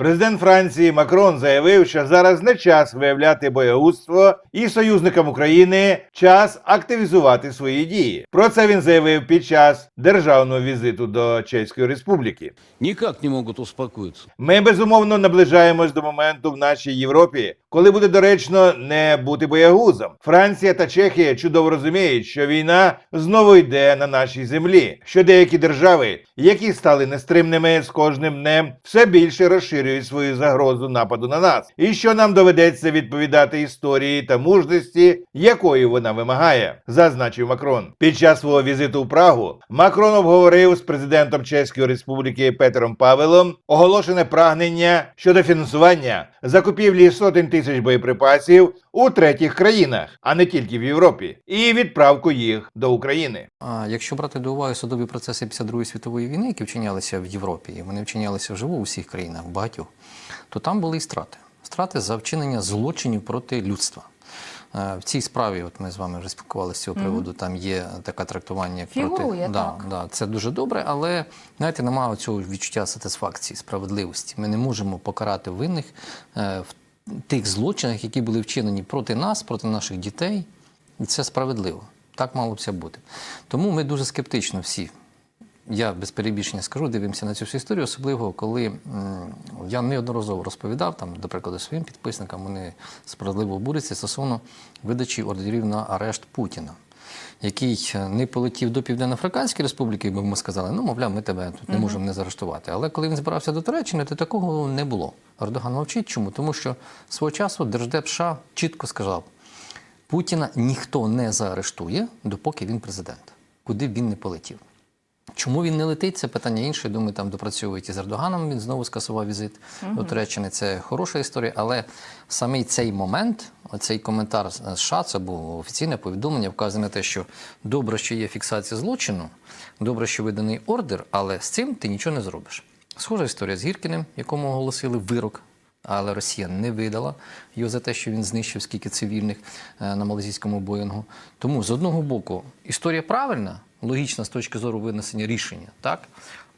Президент Франції Макрон заявив, що зараз не час виявляти боягузтво, і союзникам України час активізувати свої дії. Про це він заявив під час державного візиту до Чеської Республіки. никак не могут успокоиться. Ми безумовно наближаємось до моменту в нашій Європі, коли буде доречно не бути боягузом. Франція та Чехія чудово розуміють, що війна знову йде на нашій землі. Що деякі держави, які стали нестримними з кожним днем, все більше розширюють свою загрозу нападу на нас, і що нам доведеться відповідати історії та мужності, якої вона вимагає, зазначив Макрон. Під час свого візиту в Прагу Макрон обговорив з президентом Чеської Республіки Петером Павелом оголошене прагнення щодо фінансування закупівлі сотень тисяч боєприпасів у третіх країнах, а не тільки в Європі, і відправку їх до України. А якщо брати до уваги судові процеси після Другої світової війни, які вчинялися в Європі, вони вчинялися вживу у всіх країнах, багатьох, то там були і страти. Страти за вчинення злочинів проти людства. Е, В цій справі, от ми з вами вже спілкувалися з цього приводу, там є таке трактування як проти. Да, так. Да, це дуже добре, але знаєте, немає цього відчуття сатисфакції, справедливості. Ми не можемо покарати винних е, в тих злочинах, які були вчинені проти нас, проти наших дітей. І це справедливо. Так мало б це бути. Тому ми дуже скептично всі. Я без перебільшення скажу, дивимося на цю всю історію, особливо коли я неодноразово розповідав, там, до прикладу, своїм підписникам, вони справедливо обурюються стосовно видачі ордерів на арешт Путіна, який е, не полетів до Південно-Африканської Республіки, бо ми сказали, ну, мовляв, ми тебе тут не можемо не заарештувати. Але коли він збирався до Туреччини, то такого не було. Ердоган мовчить. Чому? Тому що свого часу Держдеп США чітко сказав, Путіна ніхто не заарештує, допоки він президент, куди б він не полетів. Чому він не летить? Це питання інше. Думаю, там допрацьовують із Ердоганом. Він знову скасував візит до Туреччини. Це хороша історія. Але саме цей момент, оцей коментар з США, це було офіційне повідомлення, вказує на те, що добре, що є фіксація злочину, добре, що виданий ордер, але з цим ти нічого не зробиш. Схожа історія з Гіркіним, якому оголосили вирок. Але Росія не видала його за те, що він знищив скільки цивільних е, на малазійському боїнгу. Тому з одного боку історія правильна, логічна з точки зору винесення рішення, так?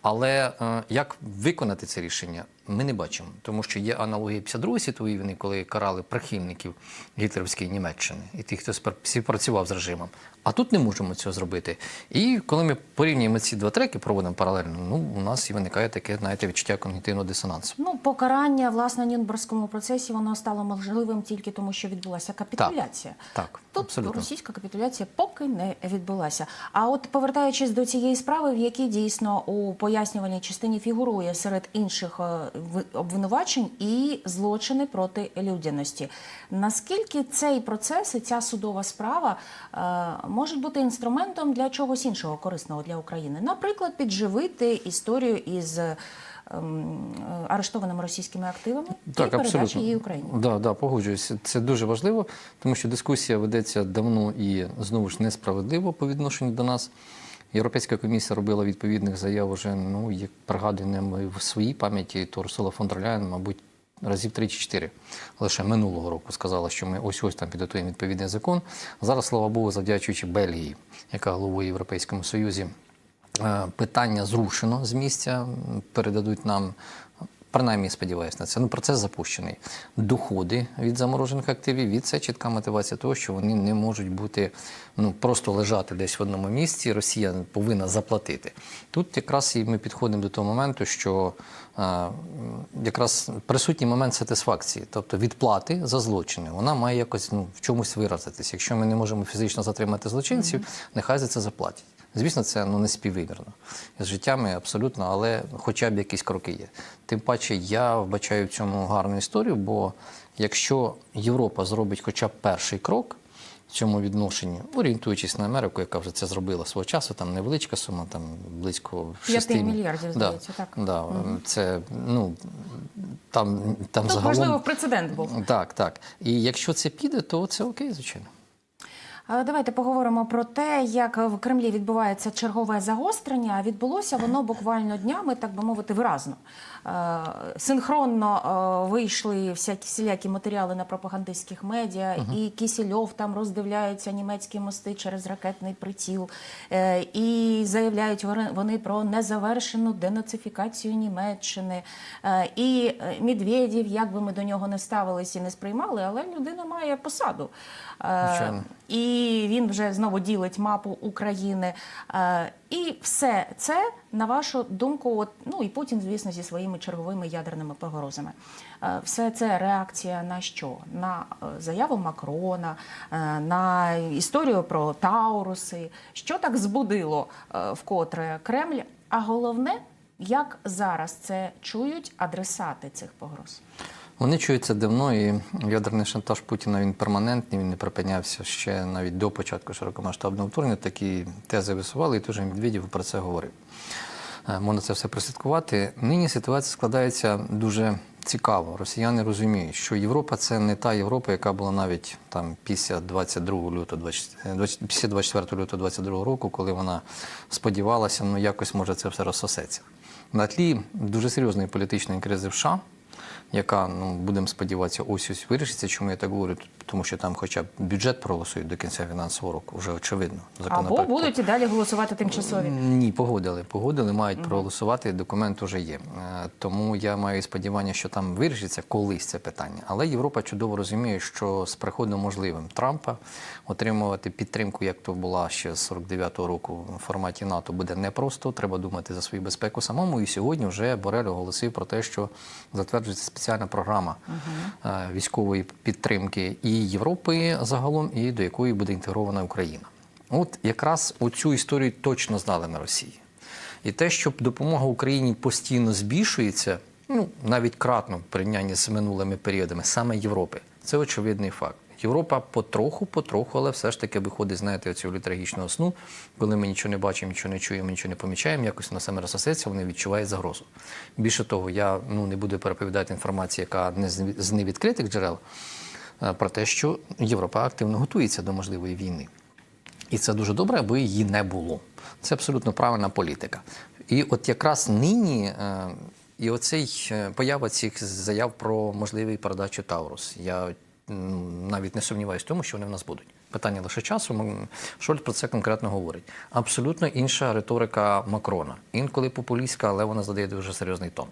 Але е, як виконати це рішення, ми не бачимо, тому що є аналогія 52 світової війни, коли карали прихильників гітлерівської Німеччини і тих, хто співпрацював з режимом. А тут не можемо цього зробити. І коли ми порівнюємо ці два треки, проводимо паралельно, ну у нас і виникає таке, знаєте, відчуття когнітивного дисонансу. Ну, покарання власне в процесі воно стало можливим тільки тому, що відбулася капітуляція. так, Тут абсолютно. російська капітуляція поки не відбулася. А от повертаючись до цієї справи, в якій дійсно у пояснювальній частині фігурує серед інших е, обвинувачень і злочини проти людяності. Наскільки цей процес і ця судова справа е, можуть бути інструментом для чогось іншого корисного для України? Наприклад, підживити історію із ем, арештованими російськими активами і передачі її Україні. Да, да, погоджуюся. Це дуже важливо, тому що дискусія ведеться давно і знову ж несправедливо по відношенню до нас. Європейська комісія робила відповідних заяв уже, ну, як пригадуємо в своїй пам'яті, то Урсула фон дер Ляйен, мабуть, разів 3 чи 4. Лише минулого року сказала, що ми ось ось там підготуємо відповідний закон. Зараз, слава Богу, завдячуючи Бельгії, яка головує Європейському Союзі, е, питання зрушено з місця, передадуть нам. Принаймні сподіваюся на це. Ну, процес запущений. Доходи від заморожених активів, від це чітка мотивація того, що вони не можуть бути ну просто лежати десь в одному місці. Росія повинна заплатити. Тут якраз і ми підходимо до того моменту, що е, якраз присутній момент сатисфакції, тобто відплати за злочини, вона має якось ну в чомусь виразитись. Якщо ми не можемо фізично затримати злочинців, нехай за це заплатять. Звісно, це ну, не співвимірно з життями абсолютно, але хоча б якісь кроки є. Тим паче я вбачаю в цьому гарну історію, бо якщо Європа зробить хоча б перший крок в цьому відношенні, орієнтуючись на Америку, яка вже це зробила свого часу, там невеличка сума, там близько П'яти 6 міль- мільярдів, здається, так. Да, Це ну там, там Тут загалом можливо прецедент був. так, так. І якщо це піде, то це окей, звичайно. Давайте поговоримо про те, як в Кремлі відбувається чергове загострення. Відбулося воно буквально днями, так би мовити, виразно. Е, Синхронно е, вийшли всякі всілякі матеріали на пропагандистських медіа, і Кісільов там роздивляється німецькі мости через ракетний приціл, е, і заявляють вони- про незавершену денацифікацію Німеччини. І Медведєв, як би ми до нього не ставились і не сприймали, але людина має посаду. Звичайно. і він вже знову ділить мапу України. Е, І все це, на вашу думку, от, ну і Путін, звісно, зі своїми черговими ядерними погрозами. Е, Все це реакція на що? На е, заяву Макрона, на історію про Тауруси. Що так збудило вкотре Кремль? А головне, як зараз це чують адресати цих погроз? Вони чуються давно, і ядерний шантаж Путіна він перманентний, він не припинявся ще навіть до початку широкомасштабного вторгнення. Такі тези висували, і теж Медведєв про це говорив. Е, Можна це все прослідкувати. Нині ситуація складається дуже цікаво. Росіяни розуміють, що Європа це не та Європа, яка була навіть там після 22 лютого, 20 е, 20 після 24 лютого 22 року, коли вона сподівалася, ну якось може це все розсосеться. На тлі дуже серйозної політичної кризи в США яка, ну будемо сподіватися, ось ось вирішиться. Чому я так говорю? Тому що там, хоча б бюджет проголосують до кінця фінансового року, вже очевидно. Або будуть і далі голосувати тимчасові. ні, погодили. Погодили, мають проголосувати. Документ уже є. Е, Тому я маю сподівання, що там вирішиться колись це питання. Але Європа чудово розуміє, що з приходом можливим Трампа отримувати підтримку, як то була ще з 49-го року в форматі НАТО, буде непросто. Треба думати за свою безпеку самому. І сьогодні вже Борель оголосив про те, що затверджується спеціальна програма е, військової підтримки і Європи загалом, і до якої буде інтегрована Україна. От якраз оцю історію точно знали на Росії. І те, що допомога Україні постійно збільшується, ну навіть кратно в порівнянні з минулими періодами, саме Європи, це очевидний факт. Європа потроху, потроху, але все ж таки виходить, знаєте, цього літургічного сну, коли ми нічого не бачимо, нічого не чуємо, нічого не помічаємо, якось вона саме розсосеться, вони відчувають загрозу. Більше того, я ну не буду переповідати інформацію, яка не з невідкритих джерел, про те, що Європа активно готується до можливої війни. І це дуже добре, аби її не було. Це абсолютно правильна політика. І от якраз нині е, і оцей е, поява цих заяв про можливий передачу Таурус. Я навіть не сумніваюся в тому, що вони в нас будуть. Питання лише часу. Шольц про це конкретно говорить. Абсолютно інша риторика Макрона. Інколи популістська, але вона задає дуже серйозний тон.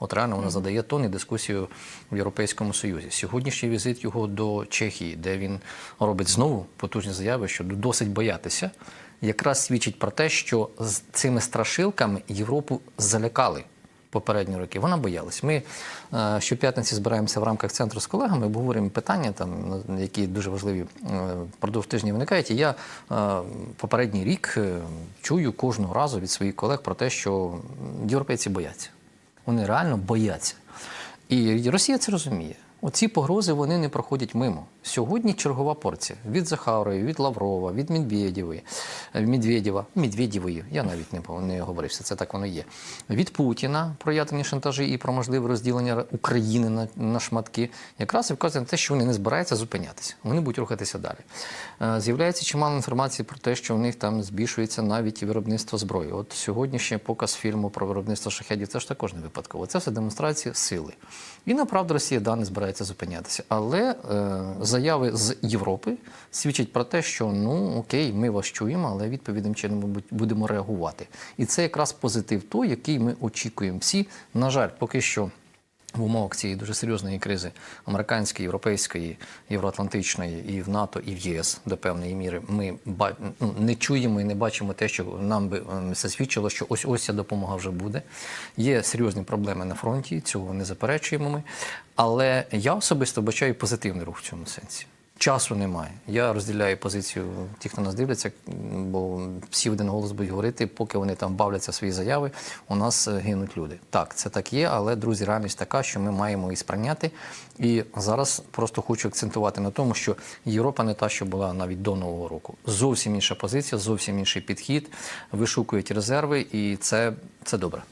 От реально вона задає тон і дискусію в Європейському Союзі. Сьогоднішній візит його до Чехії, де він робить знову потужні заяви, що досить боятися, якраз свідчить про те, що з цими страшилками Європу залякали попередні роки. Вона боялась. Ми е, щоп'ятниці збираємося в рамках центру з колегами, обговорюємо питання, там, на- які дуже важливі е, впродовж тижня виникають. І я е, попередній рік чую кожного разу від своїх колег про те, що європейці бояться. Вони реально бояться. І Росія це розуміє. Оці погрози вони не проходять мимо. Сьогодні чергова порція від Захарової, від Лаврова, від Медведєвої, е, Медведєва, Медведєвої, я навіть не, не говорився, це так воно є. Від Путіна про ядерні шантажі і про можливе розділення України на, на шматки. Якраз і вказує на те, що вони не збираються зупинятися. Вони будуть рухатися далі. Е, З'являється чимало інформації про те, що в них там збільшується навіть виробництво зброї. От сьогодні ще показ фільму про виробництво шахедів, це ж також не випадково. Це все демонстрація сили. І направду Росія да, не збирається зупинятися. Але е, заяви з Європи свідчать про те, що ну окей, ми вас чуємо, але відповідним чином будемо реагувати. І це якраз позитив той, який ми очікуємо всі. На жаль, поки що. В умовах цієї дуже серйозної кризи американської, європейської, євроатлантичної і в НАТО, і в ЄС до певної міри ми ну, не чуємо і не бачимо те, що нам би ем, це свідчило, що ось ось ця допомога вже буде. Є серйозні проблеми на фронті, цього не заперечуємо ми. Але я особисто бачаю позитивний рух в цьому сенсі. Часу немає. Я розділяю позицію тих, хто нас дивляться, бо всі один голос будуть говорити, поки вони там бавляться свої заяви, у нас е, гинуть люди. Так, це так є, але друзі, реальність така, що ми маємо її сприйняти. І зараз просто хочу акцентувати на тому, що Європа не та, що була навіть до Нового року. Зовсім інша позиція, зовсім інший підхід, вишукують резерви, і це, це добре.